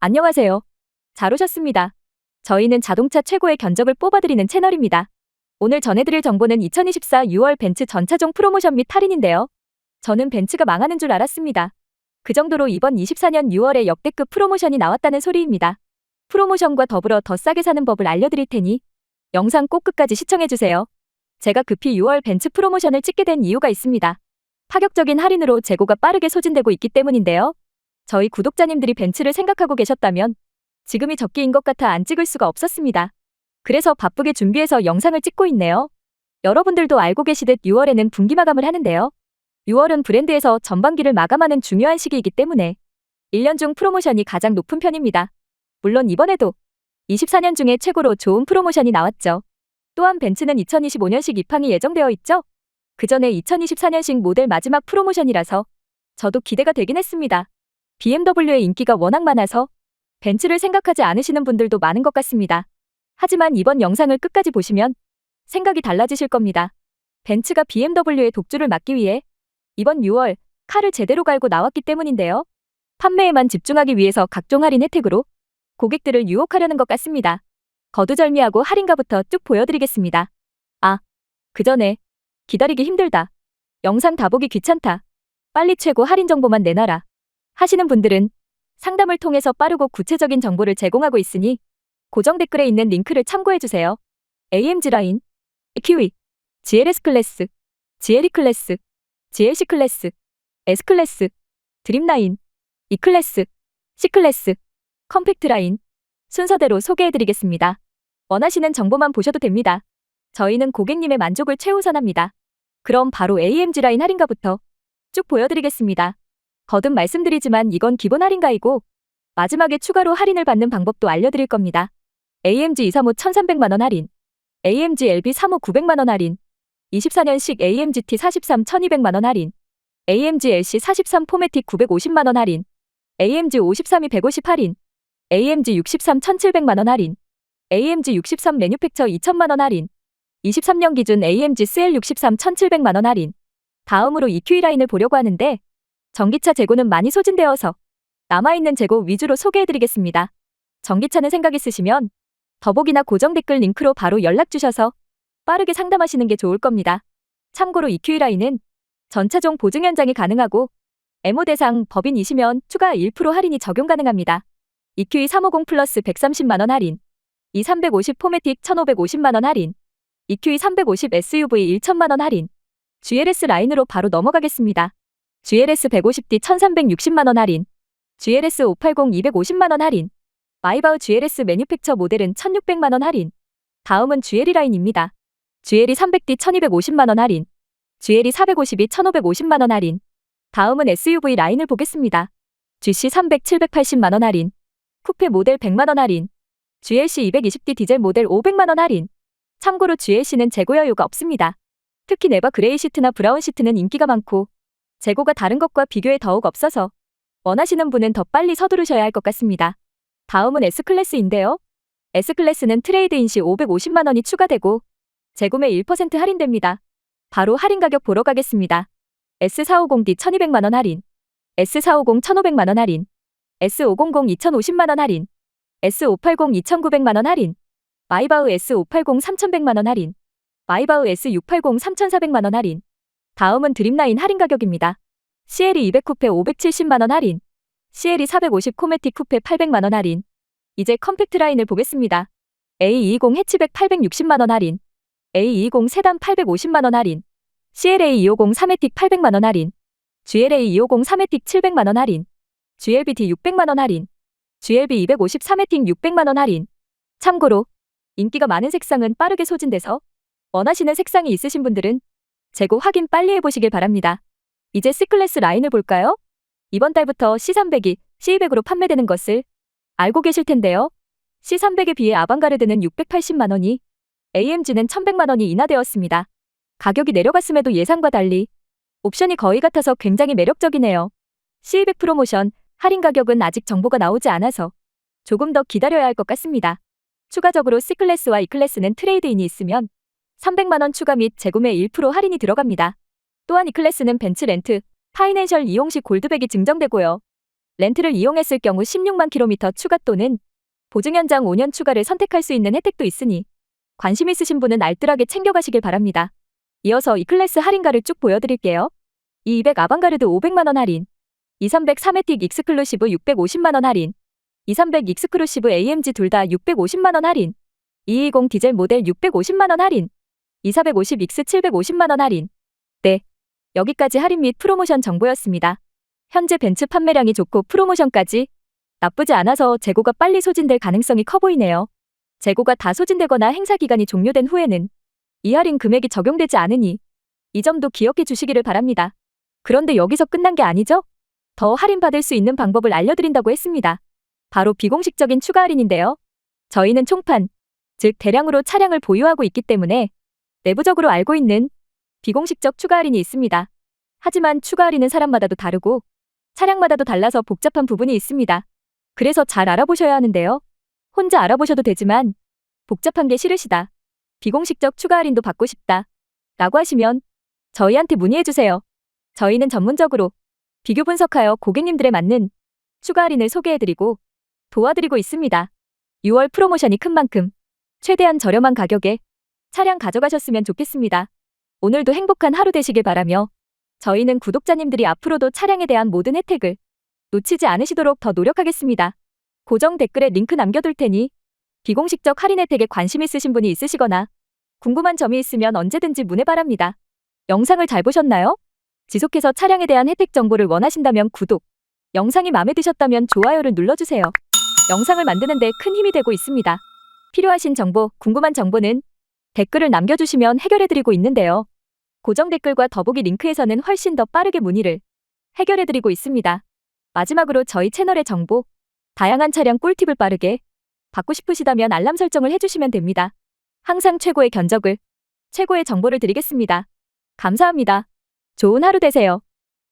안녕하세요. 잘 오셨습니다. 저희는 자동차 최고의 견적을 뽑아드리는 채널입니다. 오늘 전해드릴 정보는 2024 6월 벤츠 전차종 프로모션 및 할인인데요. 저는 벤츠가 망하는 줄 알았습니다. 그 정도로 이번 24년 6월에 역대급 프로모션이 나왔다는 소리입니다. 프로모션과 더불어 더 싸게 사는 법을 알려드릴 테니 영상 꼭 끝까지 시청해주세요. 제가 급히 6월 벤츠 프로모션을 찍게 된 이유가 있습니다. 파격적인 할인으로 재고가 빠르게 소진되고 있기 때문인데요. 저희 구독자님들이 벤츠를 생각하고 계셨다면 지금이 적기인 것 같아 안 찍을 수가 없었습니다. 그래서 바쁘게 준비해서 영상을 찍고 있네요. 여러분들도 알고 계시듯 6월에는 분기 마감을 하는데요. 6월은 브랜드에서 전반기를 마감하는 중요한 시기이기 때문에 1년 중 프로모션이 가장 높은 편입니다. 물론 이번에도 24년 중에 최고로 좋은 프로모션이 나왔죠. 또한 벤츠는 2025년식 입항이 예정되어 있죠. 그 전에 2024년식 모델 마지막 프로모션이라서 저도 기대가 되긴 했습니다. BMW의 인기가 워낙 많아서 벤츠를 생각하지 않으시는 분들도 많은 것 같습니다. 하지만 이번 영상을 끝까지 보시면 생각이 달라지실 겁니다. 벤츠가 BMW의 독주를 막기 위해 이번 6월 칼을 제대로 갈고 나왔기 때문인데요. 판매에만 집중하기 위해서 각종 할인 혜택으로 고객들을 유혹하려는 것 같습니다. 거두절미하고 할인가부터 쭉 보여드리겠습니다. 아, 그 전에 기다리기 힘들다. 영상 다 보기 귀찮다. 빨리 최고 할인 정보만 내놔라. 하시는 분들은 상담을 통해서 빠르고 구체적인 정보를 제공하고 있으니 고정 댓글에 있는 링크를 참고해주세요. AMG 라인, 키위, GLS 클래스, GLE 클래스, GLC 클래스, S 클래스, 드림 라인, E 클래스, C 클래스, 컴팩트 라인 순서대로 소개해드리겠습니다. 원하시는 정보만 보셔도 됩니다. 저희는 고객님의 만족을 최우선합니다. 그럼 바로 AMG 라인 할인가부터 쭉 보여드리겠습니다. 거듭 말씀드리지만 이건 기본 할인가이고 마지막에 추가로 할인을 받는 방법도 알려드릴 겁니다. AMG 235 1300만원 할인, AMG LB 35 900만원 할인, 24년식 AMG T 43 1200만원 할인, AMG LC 43 포매틱 950만원 할인, AMG 53이 150 할인, AMG 63 1700만원 할인, AMG 63 매뉴팩처 2000만원 할인, 23년 기준 AMG SL 63 1700만원 할인. 다음으로 EQ 라인을 보려고 하는데 전기차 재고는 많이 소진되어서 남아있는 재고 위주로 소개해드리겠습니다. 전기차는 생각 있으시면 더보기나 고정 댓글 링크로 바로 연락 주셔서 빠르게 상담하시는 게 좋을 겁니다. 참고로 EQ 라인은 전차종 보증 연장이 가능하고 에모 대상 법인이시면 추가 1% 할인이 적용 가능합니다. EQE 350 플러스 130만원 할인, E350 포매틱 1550만원 할인, EQE 350 SUV 1천만원 할인, GLS 라인으로 바로 넘어가겠습니다. GLS 150D 1360만원 할인, GLS 580 250만원 할인, 마이바우 GLS 매뉴팩처 모델은 1600만원 할인. 다음은 GLE 라인입니다. GLE 300D 1250만원 할인, GLE 452 1550만원 할인. 다음은 SUV 라인을 보겠습니다. GC 300 780만원 할인, 쿠페 모델 100만원 할인, GLC 220D 디젤 모델 500만원 할인. 참고로 GLC는 재고 여유가 없습니다. 특히 네바 그레이 시트나 브라운 시트는 인기가 많고 재고가 다른 것과 비교해 더욱 없어서 원하시는 분은 더 빨리 서두르셔야 할 것 같습니다. 다음은 S클래스인데요. S클래스는 트레이드인 시 550만 원이 추가되고 재구매 1% 할인됩니다. 바로 할인 가격 보러 가겠습니다. S450D 1200만 원 할인, S450 1500만 원 할인, S500 2050만 원 할인, S580 2900만 원 할인, 마이바우 S580 3100만 원 할인, 마이바우 S680 3400만 원 할인. 다음은 드림라인 할인 가격입니다. CLE 200 쿠페 570만 원 할인, CLE 450 코메틱 쿠페 800만 원 할인. 이제 컴팩트 라인을 보겠습니다. A220 해치백 860만 원 할인, A220 세단 850만 원 할인, CLA 250 3매틱 800만 원 할인, GLA 250 3매틱 700만 원 할인, GLBD 600만 원 할인, GLB 250 3매틱 600만 원 할인. 참고로 인기가 많은 색상은 빠르게 소진돼서 원하시는 색상이 있으신 분들은 재고 확인 빨리 해보시길 바랍니다. 이제 C클래스 라인을 볼까요? 이번 달부터 C300이 C200으로 판매되는 것을 알고 계실 텐데요. C300에 비해 아방가르드는 680만 원이, AMG는 1100만 원이 인하되었습니다. 가격이 내려갔음에도 예상과 달리 옵션이 거의 같아서 굉장히 매력적이네요. C200 프로모션 할인 가격은 아직 정보가 나오지 않아서 조금 더 기다려야 할 것 같습니다. 추가적으로 C클래스와 E클래스는 트레이드인이 있으면 300만원 추가 및 재구매 1% 할인이 들어갑니다. 또한 E클래스는 벤츠 렌트, 파이낸셜 이용 시 골드백이 증정되고요. 렌트를 이용했을 경우 16만 킬로미터 추가 또는 보증 연장 5년 추가를 선택할 수 있는 혜택도 있으니 관심 있으신 분은 알뜰하게 챙겨가시길 바랍니다. 이어서 이 클래스 할인가를 쭉 보여드릴게요. 200 아방가르드 500만원 할인, 2300 3회틱 익스클루시브 650만원 할인, 2300 익스클루시브 AMG 둘 다 650만원 할인, 220 디젤 모델 650만원 할인, 2450 X 750만원 할인. 네. 여기까지 할인 및 프로모션 정보였습니다. 현재 벤츠 판매량이 좋고 프로모션까지 나쁘지 않아서 재고가 빨리 소진될 가능성이 커 보이네요. 재고가 다 소진되거나 행사 기간이 종료된 후에는 이 할인 금액이 적용되지 않으니 이 점도 기억해 주시기를 바랍니다. 그런데 여기서 끝난 게 아니죠? 더 할인 받을 수 있는 방법을 알려드린다고 했습니다. 바로 비공식적인 추가 할인인데요. 저희는 총판, 즉 대량으로 차량을 보유하고 있기 때문에 내부적으로 알고 있는 비공식적 추가 할인이 있습니다. 하지만 추가 할인은 사람마다도 다르고 차량마다도 달라서 복잡한 부분이 있습니다. 그래서 잘 알아보셔야 하는데요. 혼자 알아보셔도 되지만 복잡한 게 싫으시다. 비공식적 추가 할인도 받고 싶다. 라고 하시면 저희한테 문의해주세요. 저희는 전문적으로 비교 분석하여 고객님들에 맞는 추가 할인을 소개해드리고 도와드리고 있습니다. 6월 프로모션이 큰 만큼 최대한 저렴한 가격에 차량 가져가셨으면 좋겠습니다. 오늘도 행복한 하루 되시길 바라며 저희는 구독자님들이 앞으로도 차량에 대한 모든 혜택을 놓치지 않으시도록 더 노력하겠습니다. 고정 댓글에 링크 남겨둘 테니 비공식적 할인 혜택에 관심 있으신 분이 있으시거나 궁금한 점이 있으면 언제든지 문의 바랍니다. 영상을 잘 보셨나요? 지속해서 차량에 대한 혜택 정보를 원하신다면 구독, 영상이 마음에 드셨다면 좋아요를 눌러주세요. 영상을 만드는 데 큰 힘이 되고 있습니다. 필요하신 정보, 궁금한 정보는 댓글을 남겨주시면 해결해드리고 있는데요. 고정 댓글과 더보기 링크에서는 훨씬 더 빠르게 문의를 해결해드리고 있습니다. 마지막으로 저희 채널의 정보, 다양한 차량 꿀팁을 빠르게 받고 싶으시다면 알람 설정을 해주시면 됩니다. 항상 최고의 견적을, 최고의 정보를 드리겠습니다. 감사합니다. 좋은 하루 되세요.